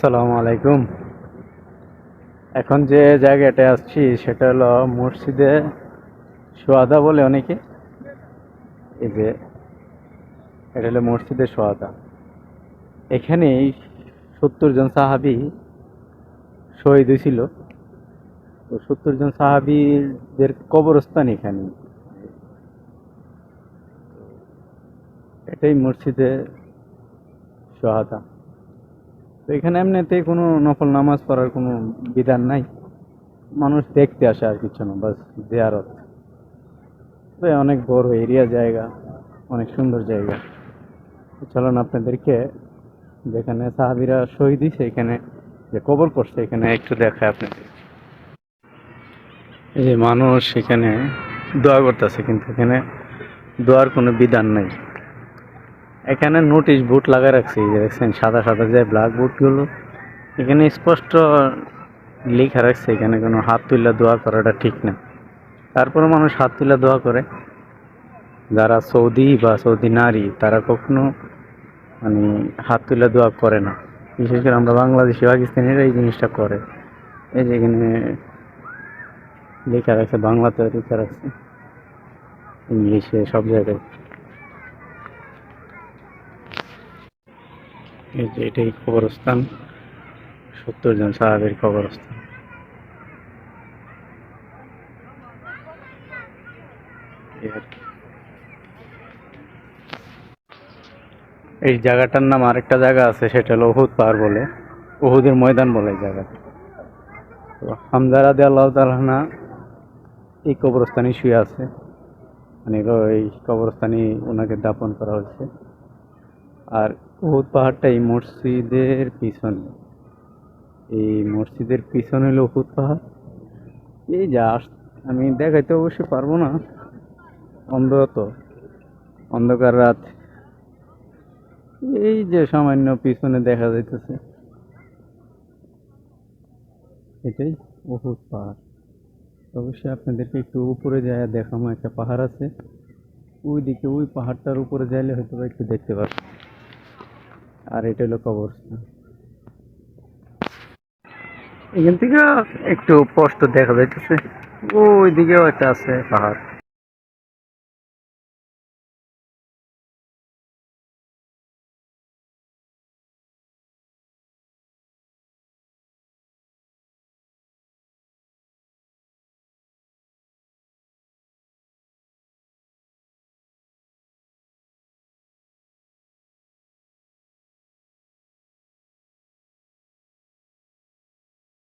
সালামু আলাইকুম। এখন যে জায়গাটায় আসছি, সেটা হলো মসজিদে সোয়াদা বলে অনেকে। এই যে, এটা হলো মসজিদে সোয়াদা। এখানেই সত্তর জন সাহাবি শহীদ হয়েছিল। তো সত্তর জন সাহাবিদের কবরস্থান এখানে এটাই মসজিদে সোহাদা তো এখানে এমনিতে কোনো নফল নামাজ পড়ার কোনো বিধান নাই। মানুষ দেখতে আসে আর কিছু না, বাস জিয়ারত। অনেক বড় এরিয়া জায়গা, অনেক সুন্দর জায়গা। চলুন আপনাদেরকে যেখানে সাহাবিরা শহীদ এখানে যে কবর করছে এখানে একটু দেখায় আপনাদের। এই মানুষ এখানে দোয়া করতেছে, কিন্তু এখানে দোয়ার কোনো বিধান নাই। এখানে নোটিশ বোর্ড লাগা রাখছি দেখছেন, সাদা সাদা যে ব্ল্যাক বোর্ডগুলো এখানে স্পষ্ট লেখা রাখছে, এখানে কোনো হাত তুলে দোয়া করাটা ঠিক না। তারপরে মানুষ হাত তুলে দোয়া করে। যারা সৌদি বা সৌদি নারী, তারা কখনো মানে হাত তুলে দোয়া করে না। বিশেষ করে আমরা বাংলাদেশি, পাকিস্তানিরা এই জিনিসটা করে। এই যে এখানে লেখা রাখছে, বাংলাতে লেখা রাখছে। ইংলিশে সব জায়গায়। এই যে এটাই কবরস্থান। সত্তর জন সাহাবের কবরস্থান। এই জায়গাটার নাম আরেকটা জায়গা আছে, সেটা হলো উহুদ পাহাড় বলে। উহুদের ময়দান বলে জায়গাটা। তো হামদারা আল্লাহ এই কবরস্থানে শুয়ে আছে। মানে এই কবরস্থানে ওনাকে দাপন করা হয়েছে। আর উহুদ পাহাড়টা এই মসজিদের পিছনে। এই মসজিদের পিছনে হলো উহুদ পাহাড়। এই যা আমি দেখাইতে অবশ্যই পারব না। অন্ধকার তো অন্ধকার রাত। এই যে সামান্য পিছনে দেখা যাইতেছে। এটাই উহুদ পাহাড়। অবশ্যই আপনাদেরকে একটু উপরে যায় দেখামো, একটা পাহাড় আছে। ওই দিকে ওই পাহাড়টার উপরে যাইলে হয়তো একটু দেখতে পারবেন। আর এটা হলো কবরস্থান। এখান থেকে একটু স্পষ্ট দেখা যাইতেছে। ওইদিকেও একটা আছে পাহাড়।